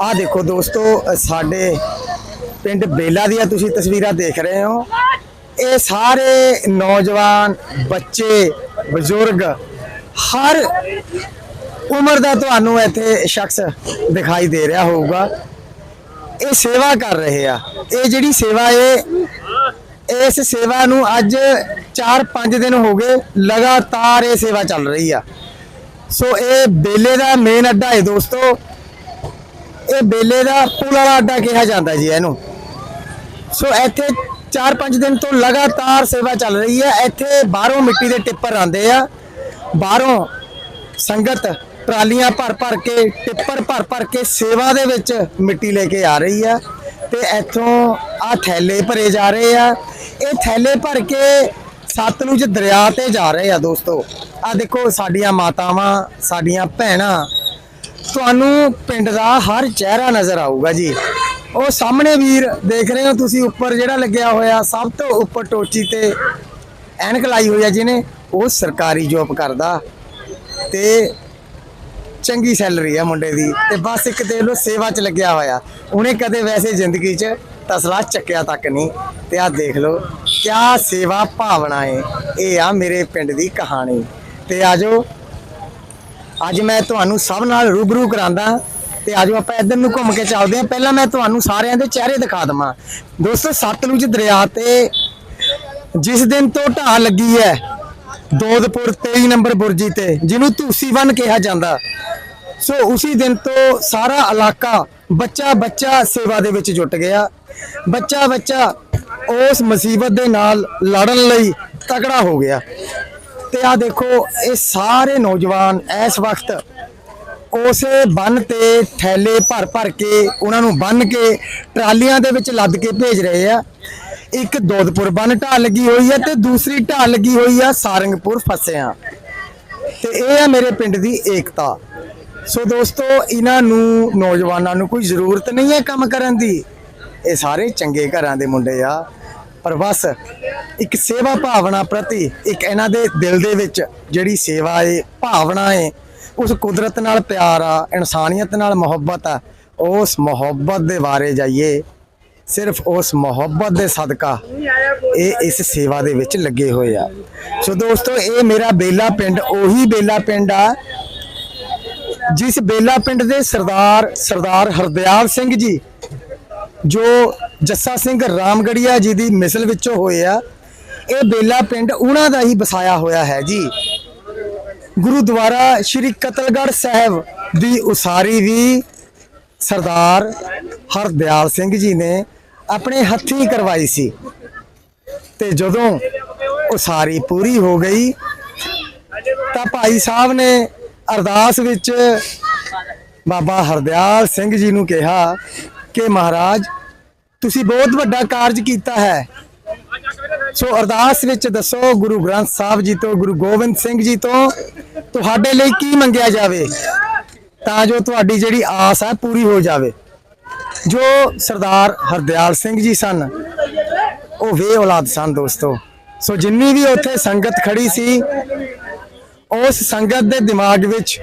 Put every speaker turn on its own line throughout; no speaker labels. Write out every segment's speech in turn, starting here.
ਆ ਦੇਖੋ ਦੋਸਤੋ ਸਾਡੇ ਪਿੰਡ ਬੇਲਾ ਦੀਆਂ ਤੁਸੀਂ ਤਸਵੀਰਾਂ ਦੇਖ ਰਹੇ ਹੋ। ਇਹ ਸਾਰੇ ਨੌਜਵਾਨ, ਬੱਚੇ, ਬਜ਼ੁਰਗ, ਹਰ ਉਮਰ ਦਾ ਤੁਹਾਨੂੰ ਇੱਥੇ ਸ਼ਖਸ ਦਿਖਾਈ ਦੇ ਰਿਹਾ ਹੋਊਗਾ। ਇਹ ਸੇਵਾ ਕਰ ਰਹੇ ਆ। ਇਹ ਜਿਹੜੀ ਸੇਵਾ ਇਹ ਇਸ ਸੇਵਾ ਨੂੰ ਅੱਜ 4-5 ਦਿਨ ਹੋ ਗਏ ਲਗਾਤਾਰ ਇਹ ਸੇਵਾ ਚੱਲ ਰਹੀ ਆ। ਸੋ ਇਹ ਬੇਲੇ ਦਾ ਮੇਨ ਅੱਡਾ ਹੈ ਦੋਸਤੋ। ਇਹ ਬੇਲੇ ਦਾ ਪੁਲ ਵਾਲਾ ਅੱਡਾ ਕਿਹਾ ਜਾਂਦਾ ਜੀ ਇਹਨੂੰ। ਸੋ ਇੱਥੇ 4-5 ਦਿਨ ਤੋਂ ਲਗਾਤਾਰ ਸੇਵਾ ਚੱਲ ਰਹੀ ਹੈ। ਇੱਥੇ ਬਾਹਰੋਂ ਮਿੱਟੀ ਦੇ ਟਿੱਪਰ ਆਉਂਦੇ ਆ। ਬਾਹਰੋਂ ਸੰਗਤ ਟਰਾਲੀਆਂ ਭਰ ਭਰ ਕੇ, ਟਿੱਪਰ ਭਰ ਭਰ ਕੇ ਸੇਵਾ ਦੇ ਵਿੱਚ ਮਿੱਟੀ ਲੈ ਕੇ ਆ ਰਹੀ ਆ ਤੇ ਇੱਥੋਂ ਆ ਥੈਲੇ ਭਰੇ ਜਾ ਰਹੇ ਆ। ਇਹ ਥੈਲੇ ਭਰ ਕੇ ਸਤਲੁਜ ਦਰਿਆ ਤੇ ਜਾ ਰਹੇ ਆ ਦੋਸਤੋ। ਆ ਦੇਖੋ ਸਾਡੀਆਂ ਮਾਤਾਵਾਂ, ਸਾਡੀਆਂ ਭੈਣਾਂ ਤੁਹਾਨੂੰ ਪਿੰਡ ਦਾ ਹਰ ਚਿਹਰਾ ਨਜ਼ਰ ਆਊਗਾ ਜੀ। ਉਹ ਸਾਹਮਣੇ ਵੀਰ ਦੇਖ ਰਹੇ ਹੋ ਤੁਸੀਂ, ਉੱਪਰ ਜਿਹੜਾ ਲੱਗਿਆ ਹੋਇਆ, ਸਭ ਤੋਂ ਉੱਪਰ ਟੋਚੀ ਤੇ ਐਨਕ ਲਾਈ ਹੋਈ ਆ ਜਿਹਨੇ, ਉਹ ਸਰਕਾਰੀ ਜੋਬ ਕਰਦਾ। ਤੇ ਚੰਗੀ ਸੈਲਰੀ ਆ ਮੁੰਡੇ ਦੀ। ਤੇ ਬਸ ਇੱਕ ਦੇਖ ਲਓ, ਸੇਵਾ 'ਚ ਲੱਗਿਆ ਹੋਇਆ। ਉਹਨੇ ਕਦੇ ਵੈਸੇ ਜ਼ਿੰਦਗੀ 'ਚ ਤਸਲਾ ਚੱਕਿਆ ਤੱਕ ਨਹੀਂ। ਤੇ ਆ ਦੇਖ ਲਓ, ਕਿਆ ਸੇਵਾ ਭਾਵਨਾ ਏ। ਇਹ ਆ ਮੇਰੇ ਪਿੰਡ ਦੀ ਕਹਾਣੀ। ਤੇ ਆਜੋ ਅੱਜ ਮੈਂ ਤੁਹਾਨੂੰ ਸਭ ਨਾਲ ਰੂਬਰੂ ਕਰਾਂਦਾ ਤੇ ਅੱਜ ਆਪਾਂ ਇੱਧਰ ਨੂੰ ਘੁੰਮ ਕੇ ਚੱਲਦੇ ਹਾਂ। ਪਹਿਲਾਂ ਮੈਂ ਤੁਹਾਨੂੰ ਸਾਰਿਆਂ ਦੇ ਚਿਹਰੇ ਦਿਖਾ ਦਵਾਂ। ਦੋਸਤੋ, ਸਤਲੁਜ ਦਰਿਆ ਤੇ ਜਿਸ ਦਿਨ ਤੋਂ ਢਾਹ ਲੱਗੀ ਹੈ, ਦੋਦਪੁਰ 23 ਨੰਬਰ ਬੁਰਜੀ ਤੇ, ਜਿਹਨੂੰ ਧੂਸੀਵਨ ਕਿਹਾ ਜਾਂਦਾ। ਸੋ ਉਸੇ ਦਿਨ ਤੋਂ ਸਾਰਾ ਇਲਾਕਾ ਬੱਚਾ ਬੱਚਾ ਸੇਵਾ ਦੇ ਵਿੱਚ ਜੁਟ ਗਿਆ। ਬੱਚਾ ਬੱਚਾ ਉਸ ਮੁਸੀਬਤ ਦੇ ਨਾਲ ਲੜਨ ਲਈ ਤਕੜਾ ਹੋ ਗਿਆ। ਤੇ ਆ ਦੇਖੋ, ਇਹ ਸਾਰੇ ਨੌਜਵਾਨ ਇਸ ਵਕਤ ਉਸੇ ਬੰਨ ਤੇ ਥੈਲੇ ਭਰ ਭਰ ਕੇ ਉਹਨਾਂ ਨੂੰ ਬੰਨ ਕੇ ਟਰਾਲੀਆਂ ਦੇ ਵਿੱਚ ਲੱਦ ਕੇ ਭੇਜ ਰਹੇ ਆ। ਇੱਕ ਦੋਦਪੁਰ ਬੰਨ ਢਾਲ ਲੱਗੀ ਹੋਈ ਹੈ ਤੇ ਦੂਸਰੀ ਢਾਲ ਲੱਗੀ ਹੋਈ ਆ, ਸਾਰੰਗਪੁਰ ਫਸਿਆਂ। ਤੇ ਇਹ ਆ ਮੇਰੇ ਪਿੰਡ ਦੀ ਏਕਤਾ। ਸੋ ਦੋਸਤੋ, ਇਹਨਾਂ ਨੂੰ, ਨੌਜਵਾਨਾਂ ਨੂੰ ਕੋਈ ਜ਼ਰੂਰਤ ਨਹੀਂ ਹੈ ਕੰਮ ਕਰਨ ਦੀ। ਇਹ ਸਾਰੇ ਚੰਗੇ ਘਰਾਂ ਦੇ ਮੁੰਡੇ ਆ। ਪਰ ਬਸ ਇੱਕ ਸੇਵਾ ਭਾਵਨਾ ਪ੍ਰਤੀ ਇੱਕ ਇਹਨਾਂ ਦੇ ਦਿਲ ਦੇ ਵਿੱਚ ਜਿਹੜੀ ਸੇਵਾ ਏ ਭਾਵਨਾ ਏ ਉਸ ਕੁਦਰਤ ਨਾਲ ਪਿਆਰ ਆ, ਇਨਸਾਨੀਅਤ ਨਾਲ ਮੁਹੱਬਤ ਆ, ਉਸ ਮੁਹੱਬਤ ਦੇ ਬਾਰੇ ਜਾਈਏ, ਸਿਰਫ ਉਸ ਮੁਹੱਬਤ ਦੇ ਸਦਕਾ ਇਹ ਇਸ ਸੇਵਾ ਦੇ ਵਿੱਚ ਲੱਗੇ ਹੋਏ ਆ। ਸੋ ਦੋਸਤੋ, ਇਹ ਮੇਰਾ ਬੇਲਾ ਪਿੰਡ, ਉਹੀ ਬੇਲਾ ਪਿੰਡ ਆ, ਜਿਸ ਬੇਲਾ ਪਿੰਡ ਦੇ ਸਰਦਾਰ ਸਰਦਾਰ ਹਰਦਿਆਲ ਸਿੰਘ ਜੀ ਜੋ ਜੱਸਾ ਸਿੰਘ ਰਾਮਗੜੀਆ ਜੀ ਦੀ ਮਿਸਲ ਵਿੱਚੋਂ ਹੋਏ ਆ, ਇਹ ਬੇਲਾ ਪਿੰਡ ਉਹਨਾਂ ਦਾ ਹੀ ਵਸਾਇਆ ਹੋਇਆ ਹੈ ਜੀ। ਗੁਰਦੁਆਰਾ ਸ਼੍ਰੀ ਕਤਲਗੜ੍ਹ ਸਾਹਿਬ ਦੀ ਉਸਾਰੀ ਵੀ ਸਰਦਾਰ ਹਰਦਿਆਲ ਸਿੰਘ ਜੀ ਨੇ ਆਪਣੇ ਹੱਥੀਂ ਕਰਵਾਈ ਸੀ। ਤੇ ਜਦੋਂ ਉਸਾਰੀ ਪੂਰੀ ਹੋ ਗਈ, ਤਾਂ ਭਾਈ ਸਾਹਿਬ ਨੇ ਅਰਦਾਸ ਵਿੱਚ ਬਾਬਾ ਹਰਦਿਆਲ ਸਿੰਘ ਜੀ ਨੂੰ ਕਿਹਾ ਕਿ ਮਹਾਰਾਜ, ਤੁਸੀਂ ਬਹੁਤ ਵੱਡਾ ਕਾਰਜ ਕੀਤਾ ਹੈ। ਸੋ ਅਰਦਾਸ ਵਿੱਚ ਦੱਸੋ, ਗੁਰੂ ਗ੍ਰੰਥ ਸਾਹਿਬ ਜੀ ਤੋਂ, ਗੁਰੂ ਗੋਬਿੰਦ ਸਿੰਘ ਜੀ ਤੋਂ ਤੁਹਾਡੇ ਲਈ ਕੀ ਮੰਗਿਆ ਜਾਵੇ, ਤਾਂ ਜੋ ਤੁਹਾਡੀ ਜਿਹੜੀ ਆਸ ਹੈ ਪੂਰੀ ਹੋ ਜਾਵੇ। ਜੋ ਸਰਦਾਰ ਹਰਦਿਆਲ ਸਿੰਘ ਜੀ ਸਨ, ਉਹ ਵੇ ਔਲਾਦ ਸਨ ਦੋਸਤੋ। ਸੋ ਜਿੰਨੀ ਵੀ ਉੱਥੇ ਸੰਗਤ ਖੜੀ ਸੀ, ਉਸ ਸੰਗਤ ਦੇ ਦਿਮਾਗ ਵਿੱਚ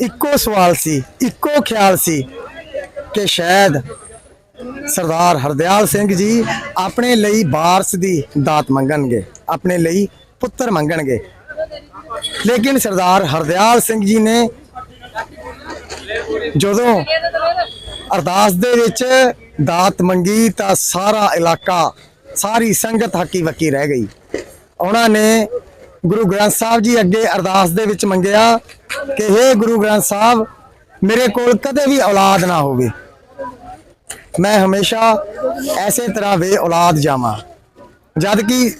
ਇੱਕੋ ਸਵਾਲ ਸੀ, ਇੱਕੋ ਖਿਆਲ ਸੀ ਕਿ ਸ਼ਾਇਦ ਸਰਦਾਰ ਹਰਦਿਆਲ ਸਿੰਘ ਜੀ ਆਪਣੇ ਲਈ ਵਾਰਸ ਦੀ ਦਾਤ ਮੰਗਣਗੇ, ਆਪਣੇ ਲਈ ਪੁੱਤਰ ਮੰਗਣਗੇ। ਲੇਕਿਨ ਸਰਦਾਰ ਹਰਦਿਆਲ ਸਿੰਘ ਜੀ ਨੇ ਜਦੋਂ ਅਰਦਾਸ ਦੇ ਵਿੱਚ ਦਾਤ ਮੰਗੀ ਤਾਂ ਸਾਰਾ ਇਲਾਕਾ, ਸਾਰੀ ਸੰਗਤ ਹੱਕੀ ਵੱਕੀ ਰਹਿ ਗਈ। ਉਹਨਾਂ ਨੇ ਗੁਰੂ ਗ੍ਰੰਥ ਸਾਹਿਬ ਜੀ ਅੱਗੇ ਅਰਦਾਸ ਦੇ ਵਿੱਚ ਮੰਗਿਆ ਕਿ हे ਗੁਰੂ ਗ੍ਰੰਥ ਸਾਹਿਬ, ਮੇਰੇ ਕੋਲ ਕਦੇ ਵੀ ਔਲਾਦ ਨਾ ਹੋਵੇ। ਮੈਂ ਹਮੇਸ਼ਾ ਐਸੇ ਤਰ੍ਹਾਂ ਵੇ ਔਲਾਦ ਜਾਵਾਂ। ਜਦ ਕਿ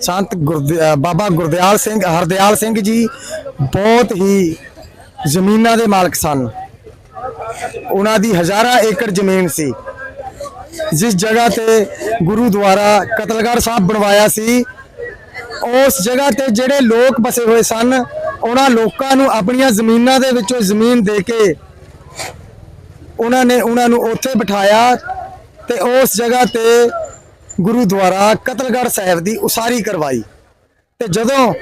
ਸੰਤ ਗੁਰਦਿ- ਬਾਬਾ ਗੁਰਦਿਆਲ ਸਿੰਘ, ਹਰਦਿਆਲ ਸਿੰਘ ਜੀ ਬਹੁਤ ਹੀ ਜ਼ਮੀਨਾਂ ਦੇ ਮਾਲਕ ਸਨ। ਉਹਨਾਂ ਦੀ ਹਜ਼ਾਰਾਂ ਏਕੜ ਜ਼ਮੀਨ ਸੀ। ਜਿਸ ਜਗ੍ਹਾ ਤੇ ਗੁਰੂਦੁਆਰਾ ਕਤਲਗੜ੍ਹ ਸਾਹਿਬ ਬਣਵਾਇਆ ਸੀ, ਉਸ ਜਗ੍ਹਾ ਤੇ ਜਿਹੜੇ ਲੋਕ ਬਸੇ ਹੋਏ ਸਨ, ਉਹਨਾਂ ਲੋਕਾਂ ਨੂੰ ਆਪਣੀਆਂ ਜ਼ਮੀਨਾਂ ਦੇ ਵਿੱਚੋਂ ਜ਼ਮੀਨ ਦੇ ਕੇ ਉਹਨਾਂ ਨੇ ਉਹਨਾਂ ਨੂੰ ਉੱਥੇ ਬਿਠਾਇਆ ਤੇ ਉਸ ਜਗ੍ਹਾ ਤੇ ਗੁਰੂਦੁਆਰਾ ਕਤਲਗੜ੍ਹ ਸਾਹਿਬ ਦੀ ਉਸਾਰੀ ਕਰਵਾਈ। ਤੇ ਜਦੋਂ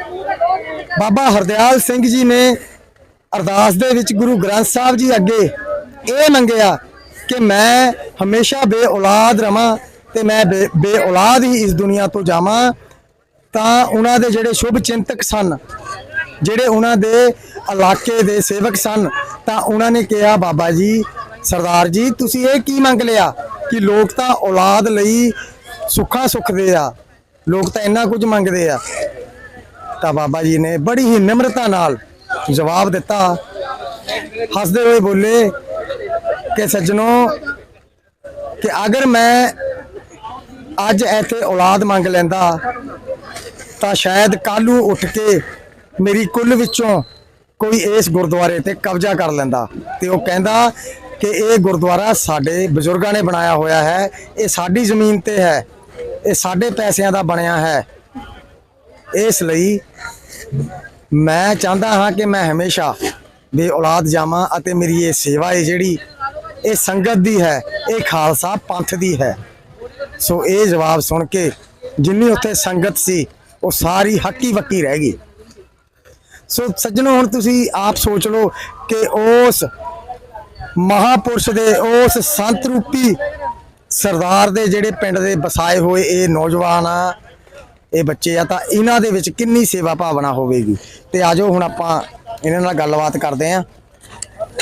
ਬਾਬਾ ਹਰਦਿਆਲ ਸਿੰਘ ਜੀ ਨੇ ਅਰਦਾਸ ਦੇ ਵਿੱਚ ਗੁਰੂ ਗ੍ਰੰਥ ਸਾਹਿਬ ਜੀ ਅੱਗੇ ਇਹ ਮੰਗਿਆ ਕਿ ਮੈਂ ਹਮੇਸ਼ਾ ਬੇ ਔਲਾਦ ਰਵਾਂ ਤੇ ਮੈਂ ਬੇ- ਬੇ ਔਲਾਦ ਹੀ ਇਸ ਦੁਨੀਆ ਤੋਂ ਜਾਵਾਂ, ਤਾਂ ਉਹਨਾਂ ਦੇ ਜਿਹੜੇ ਸ਼ੁਭ ਚਿੰਤਕ ਸਨ, ਜਿਹੜੇ ਉਹਨਾਂ ਦੇ ਇਲਾਕੇ ਦੇ ਸੇਵਕ ਸਨ, ਤਾਂ ਉਹਨਾਂ ਨੇ ਕਿਹਾ, ਬਾਬਾ ਜੀ ਸਰਦਾਰ ਜੀ, ਤੁਸੀਂ ਇਹ ਕੀ ਮੰਗ ਲਿਆ ਕਿ ਲੋਕ ਤਾਂ ਔਲਾਦ ਲਈ ਸੁੱਖਾਂ ਸੁੱਖਦੇ ਆ? ਲੋਕ ਤਾਂ ਇੰਨਾ ਕੁਝ ਮੰਗਦੇ ਆ। ਤਾਂ ਬਾਬਾ ਜੀ ਨੇ ਬੜੀ ਹੀ ਨਿਮਰਤਾ ਨਾਲ ਜਵਾਬ ਦਿੱਤਾ। ਹੱਸਦੇ ਹੋਏ ਬੋਲੇ ਕਿ ਸੱਜਣੋ, ਕਿ ਅਗਰ ਮੈਂ ਅੱਜ ਇੱਥੇ ਔਲਾਦ ਮੰਗ ਲੈਂਦਾ, ਤਾਂ ਸ਼ਾਇਦ ਕੱਲੂ ਉੱਠ ਕੇ ਮੇਰੀ ਕੁੱਲ ਵਿੱਚੋਂ ਕੋਈ ਇਸ ਗੁਰਦੁਆਰੇ ਤੇ ਕਬਜ਼ਾ ਕਰ ਲੈਂਦਾ। ਤੇ ਉਹ ਕਹਿੰਦਾ ਕਿ ਇਹ ਗੁਰਦੁਆਰਾ ਸਾਡੇ ਬਜ਼ੁਰਗਾਂ ਨੇ ਬਣਾਇਆ ਹੋਇਆ ਹੈ। ਇਹ ਸਾਡੀ ਜ਼ਮੀਨ ਤੇ ਹੈ। ਇਹ ਸਾਡੇ ਪੈਸਿਆਂ ਦਾ ਬਣਿਆ ਹੈ। ਇਸ ਲਈ ਮੈਂ ਚਾਹੁੰਦਾ ਹਾਂ ਕਿ ਮੈਂ ਹਮੇਸ਼ਾ ਬੇ ਔਲਾਦ ਜਾਵਾਂ ਅਤੇ ਮੇਰੀ ਇਹ ਸੇਵਾ ਹੈ ਜਿਹੜੀ, ਇਹ ਸੰਗਤ ਦੀ ਹੈ, ਇਹ ਖਾਲਸਾ ਪੰਥ ਦੀ ਹੈ। ਸੋ ਇਹ ਜਵਾਬ ਸੁਣ ਕੇ ਜਿੰਨੀ ਉੱਥੇ ਸੰਗਤ ਸੀ, ਉਹ ਸਾਰੀ ਹੱਕੀ ਵੱਕੀ ਰਹਿ ਗਈ। ਸੋ ਸੱਜਣੋ, ਹੁਣ ਤੁਸੀਂ ਆਪ ਸੋਚ ਲਓ ਕਿ ਉਸ ਮਹਾਪੁਰਸ਼ ਦੇ ਉਸ ਸੰਤ ਰੂਪੀ ਸਰਦਾਰ ਦੇ ਜਿਹੜੇ ਪਿੰਡ ਦੇ ਵਸਾਏ ਹੋਏ ਇਹ ਨੌਜਵਾਨ ਆ ਇਹ ਬੱਚੇ ਆ ਤਾਂ ਇਹਨਾਂ ਦੇ ਵਿੱਚ ਕਿੰਨੀ ਸੇਵਾ ਭਾਵਨਾ ਹੋਵੇਗੀ? ਤੇ ਆਜੋ ਹੁਣ ਆਪਾਂ ਇਹਨਾਂ ਨਾਲ ਗੱਲਬਾਤ ਕਰਦੇ ਆਂ।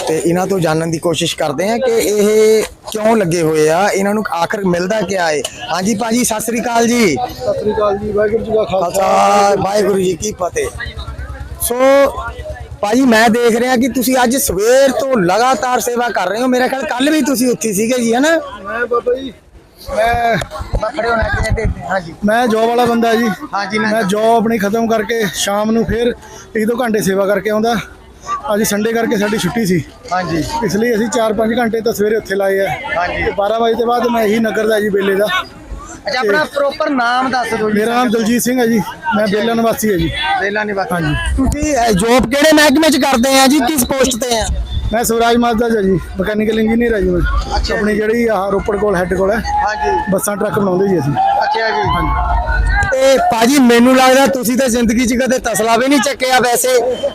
ਤੇ ਇਹਨਾਂ ਤੋਂ ਜਾਣਨ ਦੀ ਕੋਸ਼ਿਸ਼ ਕਰਦੇ ਆਂ ਕਿ ਇਹ ਕਿਉਂ ਲੱਗੇ ਹੋਏ ਆ? ਇਹਨਾਂ ਨੂੰ ਆਖਰ ਮਿਲਦਾ ਕਿਆ ਏ? ਹਾਂਜੀ ਭਾਜੀ ਸਤਿ ਸ੍ਰੀ ਅਕਾਲ ਜੀ।
ਸਤਿ ਸ੍ਰੀ ਅਕਾਲ ਜੀ ਵਾਹਿਗੁਰੂ ਜੀ ਕਾ
ਖਾਲਸਾ ਵਾਹਿਗੁਰੂ ਜੀ ਕੀ ਫਤਿਹ। ਸੋ ਭਾਜੀ ਮੈਂ ਦੇਖ ਰਿਹਾ ਕਿ ਤੁਸੀਂ ਅੱਜ ਸਵੇਰ ਤੋਂ ਲਗਾਤਾਰ ਸੇਵਾ ਕਰ ਰਹੇ ਹੋ। ਮੇਰਾ ਖਿਆਲ ਕੱਲ ਵੀ ਤੁਸੀਂ ਉੱਥੇ ਸੀਗੇ ਜੀ ਹਨਾ?
ਮੈਂ ਬਾਬਾ ਜੀ ਮੈਂ
ਖੜੇ ਹੋਣਾ ਕਿਤੇ ਹਾਂਜੀ।
ਮੈਂ ਜੋਬ ਵਾਲਾ ਬੰਦਾ ਜੀ।
ਹਾਂਜੀ ਮੈਂ
ਮੈਂ ਜੋਬ ਆਪਣੀ ਖਤਮ ਕਰਕੇ ਸ਼ਾਮ ਨੂੰ ਫਿਰ ਇੱਕ ਦੋ ਘੰਟੇ ਸੇਵਾ ਕਰਕੇ ਆਉਂਦਾ। ਅੱਜ ਸੰਡੇ ਕਰਕੇ ਸਾਡੀ ਛੁੱਟੀ ਸੀ।
ਹਾਂਜੀ।
ਇਸ ਲਈ ਅਸੀਂ 4-5 ਘੰਟੇ ਤਾਂ ਸਵੇਰੇ ਉੱਥੇ ਲਾਏ ਆ।
ਹਾਂਜੀ।
ਤੇ 12 ਵਜੇ ਤੋਂ ਬਾਅਦ ਮੈਂ ਇਹੀ ਨਗਰ ਦਾ ਜੀ ਬੇਲੇ ਦਾ।
ਅੱਛਾ ਆਪਣਾ ਪ੍ਰੋਪਰ ਨਾਮ ਦੱਸ ਦਿਓ ਜੀ।
ਮੇਰਾ ਨਾਮ ਦਲਜੀਤ ਸਿੰਘ ਹੈ ਜੀ। ਮੈਂ ਬੇਲਾ ਨਿਵਾਸੀ ਹੈ ਜੀ।
ਬੇਲਾ ਨਿਵਾਸੀ।
ਹਾਂਜੀ।
ਤੁਸੀਂ ਜੋਬ ਕਿਹੜੇ ਮਹਿਕਮੇ ਚ ਕਰਦੇ ਆ ਜੀ? ਕਿਸ ਪੋਸਟ ਤੇ ਆ?
ਮੈਂ ਸਵਰਾਜ ਮਾਜ਼ਦਾ ਜੀ ਮਕੈਨੀਕਲ ਇੰਜੀਨੀਅਰ ਹਾਂ ਜੀ ਮੈਂ।
ਅੱਛਾ
ਆਪਣੀ ਜਿਹੜੀ ਆਹ ਰੋਪੜ ਕੋਲ ਹੈੱਡ ਕੋਲ ਹੈ।
ਹਾਂਜੀ।
ਬੱਸਾਂ ਟਰੱਕ ਬਣਾਉਂਦੇ ਜੀ ਅਸੀਂ।
ਅੱਛਾ ਜੀ। ਤੇ ਭਾਜੀ ਮੈਨੂੰ ਲੱਗਦਾ ਤੁਸੀਂ ਤਾਂ ਜ਼ਿੰਦਗੀ 'ਚ ਕਦੇ ਤਸਲਾ ਵੀ ਨਹੀਂ ਚੱਕਿਆ ਵੈਸੇ।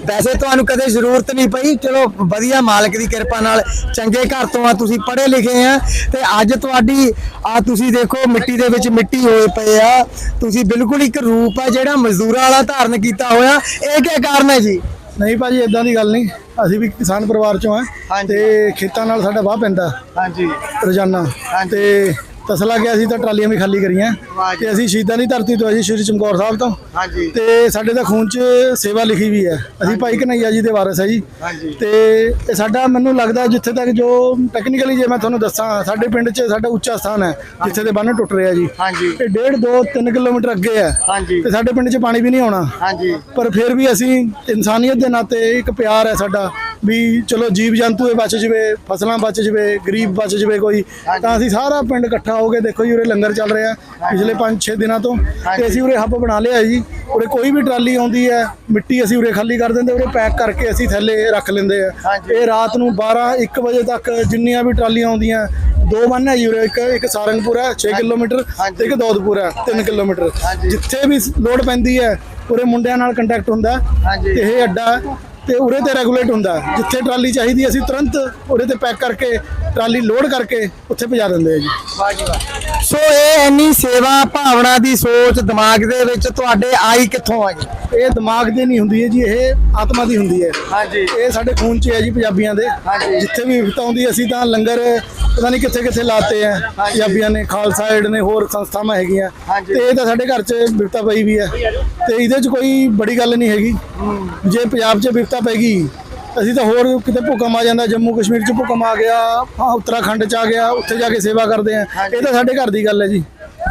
ਵੈਸੇ ਤੁਹਾਨੂੰ ਕਦੇ ਜ਼ਰੂਰਤ ਨਹੀਂ ਪਈ। ਚਲੋ ਵਧੀਆ ਮਾਲਕ ਦੀ ਕਿਰਪਾ ਨਾਲ ਚੰਗੇ ਘਰ ਤੋਂ ਆ ਤੁਸੀਂ ਪੜ੍ਹੇ ਲਿਖੇ ਆ। ਤੇ ਅੱਜ ਤੁਹਾਡੀ ਆ ਤੁਸੀਂ ਦੇਖੋ ਮਿੱਟੀ ਦੇ ਵਿੱਚ ਮਿੱਟੀ ਹੋਏ ਪਏ ਆ। ਤੁਸੀਂ ਬਿਲਕੁਲ ਇੱਕ ਰੂਪ ਆ ਜਿਹੜਾ ਮਜ਼ਦੂਰਾਂ ਵਾਲਾ ਧਾਰਨ ਕੀਤਾ ਹੋਇਆ। ਇਹ ਕੀ ਕਾਰਨ ਹੈ ਜੀ?
ਨਹੀਂ ਭਾਜੀ ਇਦਾਂ ਦੀ ਗੱਲ ਨਹੀਂ ਅਸੀਂ ਵੀ ਕਿਸਾਨ ਪਰਿਵਾਰ ਚੋਂ ਆ। ਤੇ ਖੇਤਾਂ ਨਾਲ ਸਾਡਾ ਵਾਹ ਪੈਂਦਾ
ਹਾਂਜੀ
ਰੋਜ਼ਾਨਾ। ਤੇ ਤਸਲਾ ਗਿਆ ਸੀ ਤਾਂ ਟਰਾਲੀਆਂ ਵੀ ਖਾਲੀ ਕਰੀਆਂ। ਤੇ ਅਸੀਂ ਸ਼ਹੀਦਾਂ ਦੀ ਧਰਤੀ ਤੋਂ ਅਸੀਂ ਸ਼੍ਰੀ ਚਮਕੌਰ ਸਾਹਿਬ ਤੋਂ।
ਹਾਂਜੀ।
ਤੇ ਸਾਡੇ ਤਾਂ ਖੂਨ 'ਚ ਸੇਵਾ ਲਿਖੀ ਵੀ ਹੈ। ਅਸੀਂ ਭਾਈ ਕਨਈਆ ਜੀ ਦੇ ਵਾਰਿਸ ਹੈ ਜੀ। ਤੇ ਇਹ ਸਾਡਾ ਮੈਨੂੰ ਲੱਗਦਾ ਜਿੱਥੇ ਤੱਕ ਜੋ ਟੈਕਨੀਕਲੀ ਜੇ ਮੈਂ ਤੁਹਾਨੂੰ ਦੱਸਾਂ ਸਾਡੇ ਪਿੰਡ 'ਚ ਸਾਡਾ ਉੱਚਾ ਸਥਾਨ ਹੈ ਜਿੱਥੇ ਦੇ ਬੰਨ ਟੁੱਟ ਰਿਹਾ ਜੀ। ਇਹ ਡੇਢ 2 3 ਕਿਲੋਮੀਟਰ ਅੱਗੇ ਹੈ। ਤੇ ਸਾਡੇ ਪਿੰਡ 'ਚ ਪਾਣੀ ਵੀ ਨਹੀਂ ਆਉਣਾ। ਪਰ ਫਿਰ ਵੀ ਅਸੀਂ ਇਨਸਾਨੀਅਤ ਦੇ ਨਾਤੇ ਇੱਕ ਪਿਆਰ ਹੈ ਸਾਡਾ। ਵੀ ਚਲੋ ਜੀਵ ਜੰਤੂ ਇਹ ਬਚ ਜਵੇ ਫਸਲਾਂ ਬਚ ਜਵੇ ਗਰੀਬ ਬਚ ਜਵੇ ਕੋਈ ਤਾਂ ਅਸੀਂ ਸਾਰਾ ਪਿੰਡ ਇਕੱਠਾ ਹੋ ਕੇ ਦੇਖੋ ਜੀ ਉਰੇ ਲੰਗਰ ਚੱਲ ਰਿਹਾ ਪਿਛਲੇ 5-6 ਦਿਨਾਂ ਤੋਂ। ਤੇ ਅਸੀਂ ਉਰੇ ਹੱਬ ਬਣਾ ਲਿਆ ਜੀ ਉਰੇ ਕੋਈ ਵੀ ਟਰਾਲੀ ਆਉਂਦੀ ਹੈ ਮਿੱਟੀ ਅਸੀਂ ਉਰੇ ਖਾਲੀ ਕਰ ਦਿੰਦੇ ਉਰੇ ਪੈਕ ਕਰਕੇ ਅਸੀਂ ਥੱਲੇ ਰੱਖ ਲੈਂਦੇ ਆ। ਇਹ ਰਾਤ ਨੂੰ 12-1 ਵਜੇ ਤੱਕ ਜਿੰਨੀਆਂ ਵੀ ਟਰਾਲੀਆਂ ਆਉਂਦੀਆਂ ਦੋ ਬੰਨ ਹੈ ਉਰੇ ਇੱਕ ਇੱਕ ਸਾਰੰਗਪੁਰ ਹੈ 6 ਕਿਲੋਮੀਟਰ ਤੇ ਇੱਕ ਦੌਦਪੁਰ ਹੈ 3 ਕਿਲੋਮੀਟਰ। ਜਿੱਥੇ ਵੀ ਲੋਡ ਪੈਂਦੀ ਹੈ ਉਰੇ ਮੁੰਡਿਆਂ ਨਾਲ ਕੰਟੈਕਟ ਹੁੰਦਾ ਇਹ ਅੱਡਾ ਤੇ ਉਰੇ ਤੇ ਰੈਗੂਲੇਟ ਹੁੰਦਾ। ਜਿੱਥੇ ਟਰਾਲੀ ਚਾਹੀਦੀ ਅਸੀਂ ਤੁਰੰਤ ਉਰੇ ਤੇ ਪੈਕ ਕਰਕੇ ਟਰਾਲੀ ਲੋਡ ਕਰਕੇ ਉੱਥੇ ਪਹੁੰਚਾ ਦਿੰਦੇ ਆ ਜੀ।
ਵਾਹ ਜੀ ਵਾਹ ਸੋ ਇਹ ਇੰਨੀ ਸੇਵਾ ਭਾਵਨਾ ਦੀ ਸੋਚ ਦਿਮਾਗ ਦੇ ਵਿੱਚ ਤੁਹਾਡੇ ਆਈ ਕਿੱਥੋਂ ਆ ਜੀ?
ਇਹ ਦਿਮਾਗ ਦੀ ਨਹੀਂ ਹੁੰਦੀ ਹੈ ਜੀ ਇਹ ਆਤਮਾ ਦੀ ਹੁੰਦੀ ਹੈ।
ਹਾਂਜੀ।
ਇਹ ਸਾਡੇ ਖੂਨ 'ਚ ਹੈ ਜੀ ਪੰਜਾਬੀਆਂ ਦੇ। ਜਿੱਥੇ ਵੀ ਵਿਪਤਾ ਆਉਂਦੀ ਅਸੀਂ ਤਾਂ ਲੰਗਰ ਪਤਾ ਨਹੀਂ ਕਿੱਥੇ ਕਿੱਥੇ ਲਾਤੇ ਆ। ਪੰਜਾਬੀਆਂ ਨੇ ਖਾਲਸਾ ਏਡ ਨੇ ਹੋਰ ਸੰਸਥਾਵਾਂ ਹੈਗੀਆਂ। ਤੇ ਇਹ ਤਾਂ ਸਾਡੇ ਘਰ 'ਚ ਵਿਪਤਾ ਪਈ ਵੀ ਹੈ। ਤੇ ਇਹਦੇ 'ਚ ਕੋਈ ਬੜੀ ਗੱਲ ਨਹੀਂ ਹੈਗੀ। ਜੇ ਪੰਜਾਬ 'ਚ ਵਿਪਤਾ ਪੈ ਗਈ। ਅਸੀਂ ਤਾਂ ਹੋਰ ਕਿਤੇ ਭੁਕਮ ਆ ਜਾਂਦਾ, ਜੰਮੂ ਕਸ਼ਮੀਰ 'ਚ ਭੁਕਮ ਆ ਗਿਆ ਉੱਤਰਾਖੰਡ 'ਚ ਆ ਗਿਆ, ਉੱਥੇ ਜਾ ਕੇ ਸੇਵਾ ਕਰਦੇ ਆ। ਇਹ ਤਾਂ ਸਾਡੇ ਘਰ ਦੀ ਗੱਲ ਹੈ ਜੀ।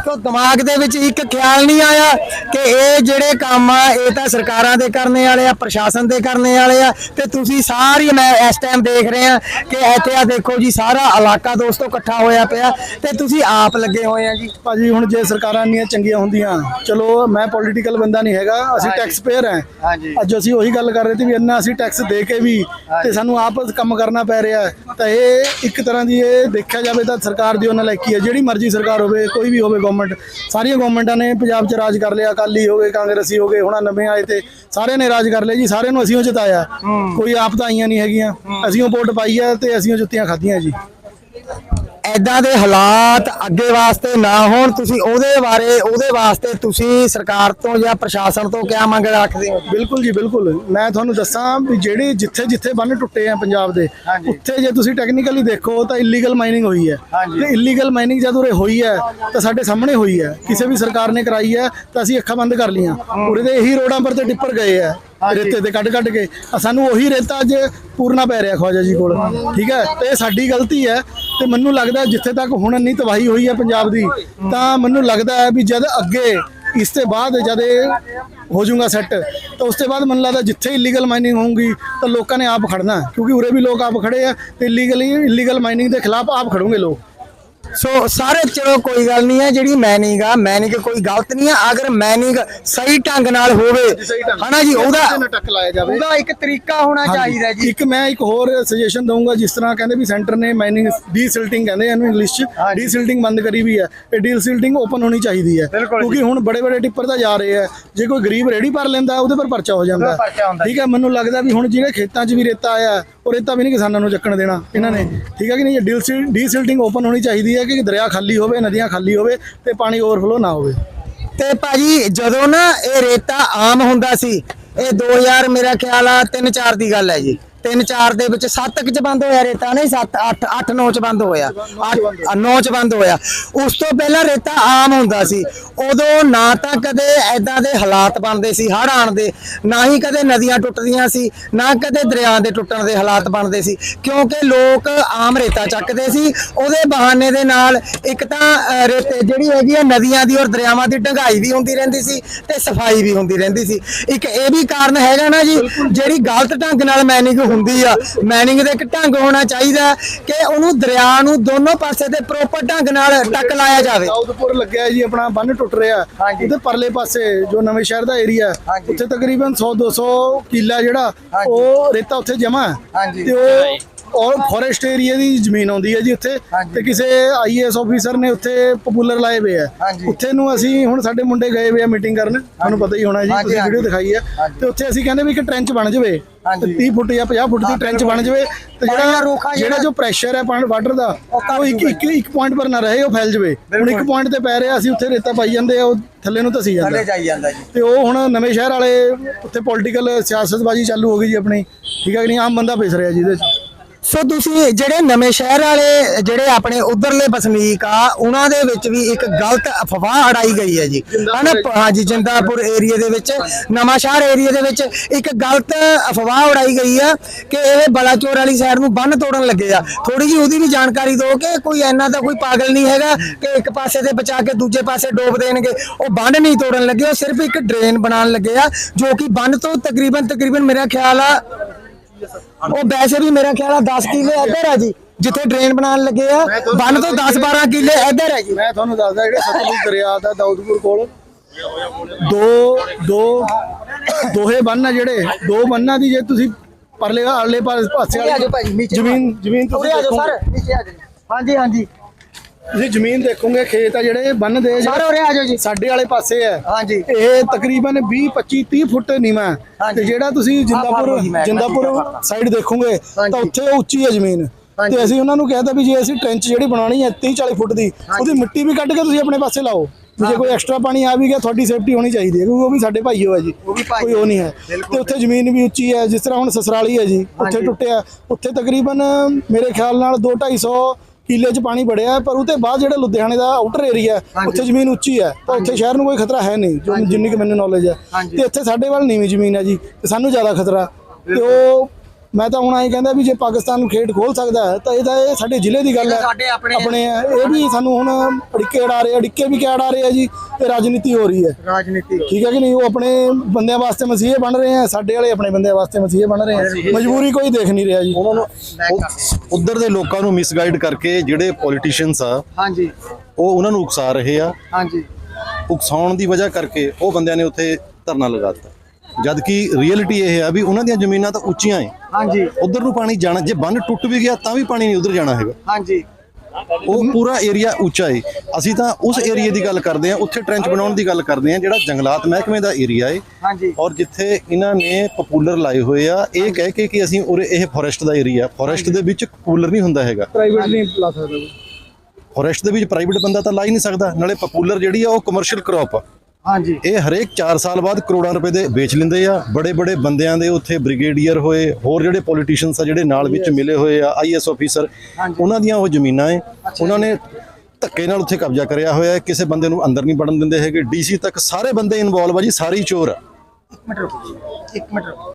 ਤੋ ਦਿਮਾਗ ਦੇ ਵਿੱਚ ਇੱਕ ਖਿਆਲ ਨਹੀਂ ਆਇਆ ਕਿ ਇਹ ਜਿਹੜੇ ਕੰਮ ਆ ਇਹ ਤਾਂ ਸਰਕਾਰਾਂ ਦੇ ਕਰਨੇ ਵਾਲੇ ਆ ਪ੍ਰਸ਼ਾਸਨ ਦੇ ਕਰਨੇ ਵਾਲੇ ਆ ਤੇ ਤੁਸੀਂ ਸਾਰੀ ਮੈਂ ਇਸ ਟਾਈਮ ਦੇਖ ਰਹੇ ਆ ਕਿ ਇੱਥੇ ਆ ਦੇਖੋ ਜੀ ਸਾਰਾ ਇਲਾਕਾ ਦੋਸਤੋ ਇਕੱਠਾ ਹੋਇਆ ਪਿਆ ਤੇ ਤੁਸੀਂ ਆਪ ਲੱਗੇ ਹੋਏ ਆ ਜੀ
ਭਾਜੀ ਹੁਣ ਜੇ ਸਰਕਾਰਾਂ ਇੰਨੀਆਂ ਚੰਗੀਆਂ ਹੁੰਦੀਆਂ ਚਲੋ ਮੈਂ ਪੋਲੀਟੀਕਲ ਬੰਦਾ ਨਹੀਂ ਹੈਗਾ ਅਸੀਂ। ਟੈਕਸ ਪੇਅਰ ਹਾਂ। ਅੱਜ ਅਸੀਂ ਉਹੀ ਗੱਲ ਕਰ ਰਹੇ ਸੀ ਵੀ ਇੰਨਾ ਅਸੀਂ ਟੈਕਸ ਦੇ ਕੇ ਵੀ ਤੇ ਸਾਨੂੰ ਆਪ ਕੰਮ ਕਰਨਾ ਪੈ ਰਿਹਾ। ਤਾਂ ਇਹ ਇੱਕ ਤਰ੍ਹਾਂ ਦੀ ਇਹ ਦੇਖਿਆ ਜਾਵੇ ਤਾਂ ਸਰਕਾਰ ਦੀ ਉਹਨਾਂ ਲਾਇਕੀ ਹੈ ਜਿਹੜੀ ਮਰਜ਼ੀ ਸਰਕਾਰ ਹੋਵੇ ਕੋਈ ਵੀ ਹੋਵੇ ਗਵਰਨਮੈਂਟ ਸਾਰੀਆਂ ਗਵਰਨਮੈਂਟਾਂ ਨੇ ਪੰਜਾਬ 'ਚ ਰਾਜ ਕਰ ਲਿਆ ਅਕਾਲੀ ਹੋ ਗਏ ਕਾਂਗਰਸੀ ਹੋ ਗਏ ਹੁਣ ਨਵੇਂ ਆਏ ਤੇ ਸਾਰਿਆਂ ਨੇ ਰਾਜ ਕਰ ਲਿਆ ਜੀ ਸਾਰਿਆਂ ਨੂੰ ਅਸੀਂ ਉਹ ਜਿਤਾਇਆ। ਕੋਈ ਆਪ ਤਾਂ ਆਈਆਂ ਨਹੀਂ ਹੈਗੀਆਂ। ਅਸੀਂ ਉਹ ਵੋਟ ਪਾਈ ਆ ਤੇ ਅਸੀਂ ਉਹ ਜੁੱਤੀਆਂ ਖਾਧੀਆਂ ਜੀ।
ਐਦਾਂ ਦੇ ਹਾਲਾਤ ਅੱਗੇ ਵਾਸਤੇ ਨਾ ਹੋਣ ਤੁਸੀਂ ਉਹਦੇ ਬਾਰੇ ਉਹਦੇ ਵਾਸਤੇ ਤੁਸੀਂ ਸਰਕਾਰ ਤੋਂ ਜਾਂ ਪ੍ਰਸ਼ਾਸਨ ਤੋਂ ਕਿਆ ਮੰਗ ਰੱਖਦੇ ਹੋ?
ਬਿਲਕੁਲ ਜੀ ਬਿਲਕੁਲ। ਮੈਂ ਤੁਹਾਨੂੰ ਦੱਸਾਂ ਵੀ ਜਿਹੜੇ ਜਿੱਥੇ ਜਿੱਥੇ ਬੰਨ ਟੁੱਟੇ ਆ ਪੰਜਾਬ ਦੇ। ਉੱਥੇ ਜੇ ਤੁਸੀਂ ਟੈਕਨੀਕਲੀ ਦੇਖੋ ਤਾਂ ਇਲੀਗਲ ਮਾਈਨਿੰਗ ਹੋਈ ਹੈ। ਤੇ ਇਲੀਗਲ ਮਾਈਨਿੰਗ ਜਦ ਉਰੇ ਹੋਈ ਹੈ ਤਾਂ ਸਾਡੇ ਸਾਹਮਣੇ ਹੋਈ ਹੈ। ਕਿਸੇ ਵੀ ਸਰਕਾਰ ਨੇ ਕਰਾਈ ਹੈ ਤਾਂ ਅਸੀਂ ਅੱਖਾਂ ਬੰਦ ਕਰ ਲੀਆਂ ਉਰੇ ਦੇ ਇਹੀ ਰੋਡਾਂ ਪਰ ਤੇ ਟਿੱਪਰ ਗਏ ਆ ਰੇਤੇ ਤੇ ਕੱਢ ਕੱਢ ਕੇ। ਆ ਸਾਨੂੰ ਉਹੀ ਰੇਤਾ ਅੱਜ ਪੂਰਨਾ ਪੈ ਰਿਹਾ ਖਵਾਜਾ ਜੀ ਕੋਲ। ਠੀਕ ਹੈ? ਤੇ ਇਹ ਸਾਡੀ ਗਲਤੀ ਹੈ। ਤੇ ਮੈਨੂੰ ਲੱਗਦਾ ਜਿੱਥੇ ਤੱਕ ਹੁਣ ਇੰਨੀ ਤਬਾਹੀ ਹੋਈ ਹੈ ਪੰਜਾਬ ਦੀ, ਤਾਂ ਮੈਨੂੰ ਲੱਗਦਾ ਹੈ ਵੀ ਜਦ ਅੱਗੇ, ਇਸ ਤੋਂ ਬਾਅਦ ਜਦ ਇਹ ਹੋ ਜਾਊਗਾ ਸੈੱਟ ਤਾਂ ਉਸ ਤੋਂ ਬਾਅਦ ਮੈਨੂੰ ਲੱਗਦਾ ਜਿੱਥੇ ਇਲੀਗਲ ਮਾਈਨਿੰਗ ਹੋਊਗੀ, ਤਾਂ ਲੋਕਾਂ ਨੇ ਆਪ ਖੜਨਾ ਕਿਉਂਕਿ ਉਰੇ ਵੀ ਲੋਕ ਆਪ ਖੜੇ ਆ, ਤੇ ਇਲੀਗਲੀ ਇਲੀਗਲ ਮਾਈਨਿੰਗ ਦੇ ਖਿਲਾਫ ਆਪ ਖੜੋਗੇ ਲੋਕ।
ਸੋ ਸਾਰੇ ਚਲੋ ਕੋਈ ਗੱਲ ਨਹੀਂ ਹੈ ਜਿਹੜੀ ਮੈਨਿੰਗ ਮੈਨਿੰਗ ਕੋਈ ਗਲਤ ਨਹੀਂ ਆ ਅਗਰ ਮੈਨਿੰਗ ਸਹੀ ਢੰਗ ਨਾਲ ਹੋਵੇ। ਹਨਾ ਜੀ ਉਹਦਾ
ਟੱਕ ਲਾਇਆ ਜਾਵੇ।
ਉਹਦਾ ਇੱਕ ਤਰੀਕਾ ਹੋਣਾ ਚਾਹੀਦਾ ਜੀ।
ਇੱਕ ਮੈਂ ਇੱਕ ਹੋਰ ਸੁਜੈਸ਼ਨ ਦਊਂਗਾ ਜਿਸ ਤਰ੍ਹਾਂ ਕਹਿੰਦੇ ਵੀ ਸੈਂਟਰ ਨੇ ਮਾਈਨਿੰਗ ਡੀਸਿਲਟਿੰਗ ਕਹਿੰਦੇ ਇਹਨੂੰ ਇੰਗਲਿਸ਼ ਚ। ਡੀਸਿਲਟਿੰਗ ਬੰਦ ਕਰੀ ਵੀ ਹੈ। ਇਹ ਡੀਸਿਲਟਿੰਗ ਓਪਨ ਹੋਣੀ ਚਾਹੀਦੀ ਹੈ। ਕਿਉਂਕਿ ਹੁਣ ਬੜੇ ਬੜੇ ਟਿੱਪਰ ਤਾਂ ਜਾ ਰਹੇ ਆ। ਜੇ ਕੋਈ ਗਰੀਬ ਰੇੜੀ ਭਰ ਲੈਂਦਾ ਉਹਦੇ ਪਰ ਪਰਚਾ ਹੋ ਜਾਂਦਾ। ਠੀਕ ਹੈ ਮੈਨੂੰ ਲੱਗਦਾ ਵੀ ਹੁਣ ਜਿਹੜੇ ਖੇਤਾਂ 'ਚ ਵੀ ਰੇਤਾ ਆਇਆ ਉਹ ਰੇਤਾ ਵੀ ਨਹੀਂ ਕਿਸਾਨਾਂ ਨੂੰ ਚੱਕਣ ਦੇਣਾ ਇਹਨਾਂ ਨੇ। ਠੀਕ ਹੈ ਕਿ ਨਹੀਂ? ਇਹ ਡੀਸਿਲਟਿੰਗ ਓਪਨ ਹੋਣੀ ਚਾਹੀਦੀ ਹੈ ਕਿ ਦਰਿਆ ਖਾਲੀ ਹੋਵੇ, ਨਦੀਆਂ ਖਾਲੀ ਹੋਵੇ ਤੇ ਪਾਣੀ ਓਵਰਫਲੋ ਨਾ ਹੋਵੇ।
ਤੇ ਭਾਜੀ, ਜਦੋਂ ਨਾ ਇਹ ਰੇਤਾ ਆਮ ਹੁੰਦਾ ਸੀ, ਇਹ 2000 ਮੇਰਾ ਖਿਆਲ ਆ 3-4 ਦੀ ਗੱਲ ਹੈ ਜੀ। 3-4 ਦੇ ਵਿੱਚ 7 ਚ ਬੰਦ ਹੋਇਆ ਰੇਤਾ ਨਹੀਂ 7 8 8 9 ਚ ਬੰਦ ਹੋਇਆ। 9 ਚ ਬੰਦ ਹੋਇਆ। ਉਸ ਤੋਂ ਪਹਿਲਾਂ ਰੇਤਾ ਆਮ ਹੁੰਦਾ ਸੀ। ਉਦੋਂ ਨਾ ਤਾਂ ਕਦੇ ਐਦਾਂ ਦੇ ਹਾਲਾਤ ਬਣਦੇ ਸੀ ਹੜ੍ਹ ਆਉਣ ਦੇ ਨਾ ਹੀ ਕਦੇ ਨਦੀਆਂ ਟੁੱਟਦੀਆਂ ਸੀ ਨਾ ਕਦੇ ਦਰਿਆ ਦੇ ਟੁੱਟਣ ਦੇ ਹਾਲਾਤ ਬਣਦੇ ਸੀ। ਕਿਉਂਕਿ ਲੋਕ ਆਮ ਰੇਤਾ ਚੱਕਦੇ ਸੀ। ਉਹਦੇ ਬਹਾਨੇ ਦੇ ਨਾਲ ਇੱਕ ਤਾਂ ਰੇਤੇ ਜਿਹੜੀ ਹੈਗੀ ਆ ਨਦੀਆਂ ਦੀ ਔਰ ਦਰਿਆਵਾਂ ਦੀ ਢੰਗਾਈ ਵੀ ਹੁੰਦੀ ਰਹਿੰਦੀ ਸੀ ਤੇ ਸਫ਼ਾਈ ਵੀ ਹੁੰਦੀ ਰਹਿੰਦੀ ਸੀ। ਇੱਕ ਇਹ ਵੀ ਕਾਰਨ ਹੈਗਾ ਨਾ ਜੀ ਜਿਹੜੀ ਗਲਤ ਢੰਗ ਨਾਲ ਮੈਨਿੰਗ ਹੁੰਦੀ ਆ ਮੈਨਿੰਗ ਦਾ ਇੱਕ ਢੰਗ ਹੋਣਾ ਚਾਹੀਦਾ ਕਿ ਉਹਨੂੰ ਦਰਿਆ ਨੂੰ ਦੋਨੋਂ ਪਾਸੇ ਤੇ ਪ੍ਰੋਪਰ ਢੰਗ ਨਾਲ ਟੱਕ ਲਾਇਆ ਜਾਵੇ
ਦਾਊਦਪੁਰ ਲੱਗਿਆ ਜੀ ਆਪਣਾ ਬੰਨ ਟੁੱਟ ਰਿਹਾ। ਉਹਦੇ ਪਰਲੇ ਪਾਸੇ ਜੋ ਨਵੇਂ ਸ਼ਹਿਰ ਦਾ ਏਰੀਆ। ਉੱਥੇ ਤਕਰੀਬਨ 100 200 ਕਿੱਲਾ ਜਿਹੜਾ। ਉਹ ਰੇਤਾ ਉੱਥੇ ਜਮਾ। ਤੇ ਉਹ ਔਰ ਫੋਰੈਸਟ ਏਰੀਆ ਦੀ ਜ਼ਮੀਨ ਆਉਂਦੀ ਹੈ ਜੀ ਉੱਥੇ
ਹਾਂਜੀ।
ਤੇ ਕਿਸੇ ਆਈਏਐਸ ਆਫੀਸਰ ਨੇ ਉੱਥੇ ਪਪੂਲਰ ਲਾਏ ਹੋਏ ਆ। ਉੱਥੇ ਨੂੰ ਅਸੀਂ ਹੁਣ ਸਾਡੇ ਮੁੰਡੇ ਗਏ ਹੋਏ ਆ ਮੀਟਿੰਗ ਕਰਨ। ਤੁਹਾਨੂੰ ਪਤਾ ਹੀ ਹੋਣਾ ਜੀ ਤੁਸੀਂ। ਵੀਡੀਓ ਦਿਖਾਈ ਹੈ। ਤੇ ਉੱਥੇ ਅਸੀਂ ਕਹਿੰਦੇ ਵੀ ਇੱਕ ਟ੍ਰੈਂਚ ਬਣ ਜਾਵੇ।
ਹਾਂਜੀ।
30 ਫੁੱਟ ਜਾਂ 50 ਫੁੱਟ ਦੀ ਟ੍ਰੈਂਚ ਬਣ ਜਾਵੇ ਤੇ ਜਿਹੜਾ ਜਿਹੜਾ ਜੋ ਪ੍ਰੈਸ਼ਰ ਹੈ ਪਾਣੀ ਵਾਟਰ ਦਾ
ਉਹ
ਇੱਕ ਇੱਕ ਇੱਕ ਪੁਆਇੰਟ ਪਰ ਨਾ ਰਹੇ ਉਹ ਫੈਲ ਜਾਵੇ। ਹੁਣ ਇੱਕ। ਪੁਆਇੰਟ ਤੇ ਪੈ ਰਿਹਾ ਅਸੀਂ ਉੱਥੇ ਰੇਤਾ ਪਾਈ ਜਾਂਦੇ ਆ ਉਹ ਥੱਲੇ ਨੂੰ ਧਸੀ ਜਾਂਦਾ।
ਜਾਈ ਜਾਂਦਾ ਜੀ।
ਤੇ ਉਹ ਹੁਣ ਨਵੇਂ ਸ਼ਹਿਰ ਵਾਲੇ ਉੱਥੇ ਪੋਲੀਟੀਕਲ ਸਿਆਸਤਬਾਜ਼ੀ ਚਾਲੂ ਹੋ ਗਈ ਜੀ ਆਪਣੀ। ਠੀਕ ਹੈ ਕਿ ਨਹੀਂ? ਆਮ ਬੰਦਾ ਪਿਸ ਰਿਹਾ ਜੀ ਇਹਦੇ 'ਚ
ਸੋ ਤੁਸੀਂ ਜਿਹੜੇ ਨਵੇਂ ਸ਼ਹਿਰ ਵਾਲੇ ਜਿਹੜੇ ਆਪਣੇ ਉਧਰਲੇ ਵਸਨੀਕ ਆ ਉਹਨਾਂ ਦੇ ਵਿੱਚ ਵੀ ਇੱਕ ਗਲਤ ਅਫਵਾਹ ਅੜਾਈ ਗਈ ਹੈ ਜੀ। ਹਨਾ ਹਾਂਜੀ ਜਿੰਦਾਪੁਰ ਏਰੀਆ ਦੇ ਵਿੱਚ ਨਵਾਂ ਸ਼ਹਿਰ ਏਰੀਆ ਦੇ ਵਿੱਚ ਇੱਕ ਗਲਤ ਅਫਵਾਹ ਉਡਾਈ ਗਈ ਆ ਕਿ ਇਹ ਬਲਾਚੌਰ ਵਾਲੀ ਸਾਈਡ ਨੂੰ ਬੰਨ ਤੋੜਨ ਲੱਗੇ ਆ। ਥੋੜੀ ਜੀ ਉਹਦੀ ਵੀ ਜਾਣਕਾਰੀ ਦਿਓ ਕਿ ਕੋਈ ਇੰਨਾ ਤਾਂ ਕੋਈ ਪਾਗਲ ਨਹੀਂ ਹੈਗਾ ਕਿ ਇੱਕ ਪਾਸੇ ਤੇ ਬਚਾ ਕੇ ਦੂਜੇ ਪਾਸੇ ਡੋਬ ਦੇਣਗੇ। ਉਹ ਬੰਨ ਨਹੀਂ ਤੋੜਨ ਲੱਗੇ ਉਹ ਸਿਰਫ ਇੱਕ ਡਰੇਨ ਬਣਾਉਣ ਲੱਗੇ ਆ ਜੋ ਕਿ ਬੰਨ ਤੋਂ ਤਕਰੀਬਨ ਤਕਰੀਬਨ ਮੇਰਾ ਖਿਆਲ ਆ ਉਹ ਵੈਸੇ ਵੀ ਮੇਰਾ ਖਿਆਲ ਆ 10 ਕਿੱਲੇ ਇੱਧਰ ਆ ਜੀ ਜਿੱਥੇ ਡਰੇਨ ਬਣਾਉਣ ਲੱਗੇ ਆ ਬੰਨ ਤੋਂ 10 12 ਕਿੱਲੇ ਇੱਧਰ ਹੈ ਜੀ।
ਮੈਂ ਤੁਹਾਨੂੰ ਦੱਸਦਾ ਜਿਹੜੇ ਸਤਲੁਜ ਦਰਿਆ ਦਾ ਦਾਊਦਪੁਰ ਕੋਲ ਦੋ ਦੋ ਦੋਹੇ ਬੰਨ ਆ ਜਿਹੜੇ ਦੋ ਬੰਨਾਂ ਦੀ ਜੇ ਤੁਸੀਂ ਪਰਲੇ ਆਲੇ ਪਾਸੇ
ਆ
ਵਾਲੀ ਜ਼ਮੀਨ ਜ਼ਮੀਨ ਤੁਸੀਂ
ਆ ਆ ਹਾਂਜੀ ਹਾਂਜੀ।
ਤੁਸੀਂ ਜ਼ਮੀਨ ਦੇਖੋਗੇ ਖੇਤ ਆ ਜਿਹੜੇ ਬੰਨ ਦੇ
ਸਰ ਉਰੇ ਆ ਜਾਓ ਜੀ।
ਸਾਡੇ ਵਾਲੇ ਪਾਸੇ ਹੈ
ਹਾਂਜੀ।
ਇਹ ਤਕਰੀਬਨ 20 25 30 ਫੁੱਟ ਨੀਵਾਂ। ਤੇ ਜਿਹੜਾ ਤੁਸੀਂ ਜਿੰਦਾਪੁਰ ਜਿੰਦਾਪੁਰ ਸਾਈਡ ਦੇਖੋਗੇ। ਤਾਂ ਉੱਥੇ ਉੱਚੀ ਹੈ ਜ਼ਮੀਨ। ਤੇ ਅਸੀਂ ਉਹਨਾਂ ਨੂੰ ਕਹਿਤਾ ਵੀ ਜੇ ਅਸੀਂ ਟ੍ਰੈਂਚ ਜਿਹੜੀ ਬਣਾਉਣੀ ਹੈ 30 40 ਫੁੱਟ ਦੀ ਉਹਦੀ ਮਿੱਟੀ ਵੀ ਕੱਢ ਕੇ ਤੁਸੀਂ ਆਪਣੇ ਪਾਸੇ ਲਾਓ। ਜੇ ਕੋਈ ਐਕਸਟਰਾ ਪਾਣੀ ਆ ਵੀ ਗਿਆ ਤੁਹਾਡੀ ਸੇਫਟੀ ਹੋਣੀ ਚਾਹੀਦੀ ਹੈ ਕਿਉਂਕਿ ਉਹ ਵੀ ਸਾਡੇ ਭਾਈ ਹੋ ਹੈ ਜੀ। ਕੋਈ ਉਹ ਨਹੀਂ ਹੈ। ਤੇ ਉੱਥੇ ਜ਼ਮੀਨ ਵੀ ਉੱਚੀ ਹੈ ਜਿਸ ਤਰ੍ਹਾਂ ਹੁਣ ਸਸਰਾਲੀ ਹੈ ਜੀ ਉੱਥੇ। ਟੁੱਟਿਆ। ਉੱਥੇ ਤਕਰੀਬਨ ਮੇਰੇ ਖਿਆਲ ਨਾਲ 2 250 ਕਿੱਲੇ 'ਚ ਪਾਣੀ ਵੜਿਆ ਪਰ ਉਹਦੇ ਬਾਅਦ ਜਿਹੜਾ ਲੁਧਿਆਣੇ ਦਾ ਆਊਟਰ ਏਰੀਆ। ਉੱਥੇ ਜ਼ਮੀਨ ਉੱਚੀ ਹੈ ਤਾਂ ਉੱਥੇ ਸ਼ਹਿਰ ਨੂੰ ਕੋਈ ਖਤਰਾ ਹੈ ਨਹੀਂ ਜੋ ਜਿੰਨੀ ਕਿ ਮੈਨੂੰ ਨੌਲੇਜ ਹੈ। ਤੇ ਇੱਥੇ ਸਾਡੇ ਵੱਲ ਨੀਵੀਂ ਜ਼ਮੀਨ ਹੈ ਜੀ ਤੇ ਸਾਨੂੰ ਜ਼ਿਆਦਾ ਖਤਰਾ। ਤੇ ਉਹ ਮੈਂ ਤਾਂ ਹੁਣ ਆਏ ਕਹਿੰਦਾ ਵੀ ਜੇ ਪਾਕਿਸਤਾਨ ਨੂੰ ਖੇਡ ਖੋਲ ਸਕਦਾ ਹੈ ਤਾਂ ਇਹਦਾ ਇਹ ਸਾਡੇ ਜ਼ਿਲ੍ਹੇ ਦੀ ਗੱਲ ਹੈ।
ਆਪਣੇ-।
ਇਹ ਵੀ ਸਾਨੂੰ ਹੁਣ ਅੜਿੱਕੇ ਅੜਾ ਰਹੇ ਅੜਿੱਕੇ ਵੀ ਕਿਆ ਅੜਾ ਰਹੇ ਆ ਜੀ ਇਹ ਰਾਜਨੀਤੀ ਹੋ ਰਹੀ ਹੈ।
ਰਾਜਨੀਤੀ
ਠੀਕ ਹੈ ਕਿ ਨਹੀਂ? ਉਹ ਆਪਣੇ ਬੰਦਿਆਂ ਵਾਸਤੇ ਮਸੀਹੇ ਬਣ ਰਹੇ ਆ ਸਾਡੇ ਵਾਲੇ ਆਪਣੇ ਬੰਦਿਆਂ ਵਾਸਤੇ ਮਸੀਹੇ ਬਣ ਰਹੇ ਆ ਮਜਬੂਰੀ ਕੋਈ ਦੇਖ ਨਹੀਂ ਰਿਹਾ ਜੀ।
ਉਹਨਾਂ ਨੂੰ ਉਹ- ਉੱਧਰ ਦੇ ਲੋਕਾਂ ਨੂੰ ਮਿਸਗਾਈਡ ਕਰਕੇ ਜਿਹੜੇ ਪੋਲੀਟੀਸ਼ੀਅਨਸ ਆ
ਹਾਂਜੀ।
ਉਹ ਉਹਨਾਂ ਨੂੰ ਉਕਸਾ ਰਹੇ ਆ।
ਹਾਂਜੀ।
ਉਕਸਾਉਣ ਦੀ ਵਜ੍ਹਾ ਕਰਕੇ ਉਹ ਬੰਦਿਆਂ ਨੇ ਉੱਥੇ ਧਰਨਾ ਲਗਾ ਦਿੱਤਾ। ਜਦ ਕਿ ਰੀਅਲਿਟੀ ਇਹ ਆ ਵੀ ਉਹਨਾਂ ਦੀਆਂ ਜ਼ਮੀਨਾਂ ਤਾਂ ਉੱਚੀਆਂ ਏ।
ਹਾਂਜੀ।
ਉਧਰ ਨੂੰ ਪਾਣੀ ਜਾਣਾ ਜੇ ਬੰਨ ਟੁੱਟ ਵੀ ਗਿਆ ਤਾਂ ਵੀ ਪਾਣੀ ਨਹੀਂ ਉਧਰ ਜਾਣਾ ਹੈਗਾ।
ਹਾਂਜੀ।
ਉਹ ਪੂਰਾ ਏਰੀਆ ਉੱਚਾ ਹੈ ਅਸੀਂ ਤਾਂ ਉਸ ਏਰੀਆ ਦੀ ਗੱਲ ਕਰਦੇ ਹਾਂ ਉੱਥੇ ਟ੍ਰੈਂਚ ਬਣਾਉਣ ਦੀ ਗੱਲ ਕਰਦੇ ਹਾਂ ਜਿਹੜਾ ਜੰਗਲਾਤ ਮਹਿਕਮੇ ਦਾ ਏਰੀਆ ਹੈ ਔਰ ਜਿੱਥੇ ਇਹਨਾਂ ਨੇ ਪਪੂਲਰ ਲਾਏ ਹੋਏ ਆ ਇਹ ਕਹਿ ਕੇ ਕਿ ਅਸੀਂ ਉਰੇ ਇਹ ਫੋਰੈਸਟ ਦਾ ਏਰੀਆ ਫੋਰੈਸਟ ਦੇ ਵਿੱਚ ਪਪੂਲਰ ਨਹੀਂ ਹੁੰਦਾ ਹੈਗਾ।
ਪ੍ਰਾਈਵੇਟ ਨਹੀਂ ਲਾ ਸਕਦਾ।
ਫੋਰੈਸਟ ਦੇ ਵਿੱਚ ਪ੍ਰਾਈਵੇਟ ਬੰਦਾ ਤਾਂ ਲਾ ਹੀ ਨਹੀਂ ਸਕਦਾ ਨਾਲੇ ਪਪੂਲਰ ਜਿਹੜੀ ਆ ਉਹ ਕਮਰਸ਼ੀਅਲ ਕ੍ਰੌਪ ਆ।
ਹਾਂਜੀ।
ਇਹ ਹਰੇਕ 4 ਸਾਲ ਬਾਅਦ ਕਰੋੜਾਂ ਰੁਪਏ ਦੇ ਵੇਚ ਲੈਂਦੇ ਆ। ਬੜੇ ਬੜੇ ਬੰਦਿਆਂ ਦੇ ਉੱਥੇ ਬ੍ਰਿਗੇਡੀਅਰ ਹੋਏ ਹੋਰ ਜਿਹੜੇ ਪੋਲੀਟੀਸ਼ੀਅਨਸ ਆ ਜਿਹੜੇ ਨਾਲ ਵਿੱਚ ਮਿਲੇ ਹੋਏ ਆ ਆਈਐਸ ਆਫੀਸਰ ਉਹਨਾਂ ਦੀਆਂ ਉਹ ਜ਼ਮੀਨਾਂ ਏ ਉਹਨਾਂ ਨੇ ਧੱਕੇ ਨਾਲ ਉੱਥੇ ਕਬਜ਼ਾ ਕਰਿਆ ਹੋਇਆ ਹੈ ਕਿਸੇ ਬੰਦੇ ਨੂੰ ਅੰਦਰ ਨਹੀਂ ਵੜਨ ਦਿੰਦੇ ਹੈਗੇ। ਡੀਸੀ ਤੱਕ ਸਾਰੇ ਬੰਦੇ ਇਨਵੋਲਵ ਆ ਜੀ ਸਾਰੇ ਚੋਰ ਆ।
ਇੱਕ ਮਿੰਟ ਰੁਕੋ ਇੱਕ ਮਿੰਟ ਰੁਕੋ।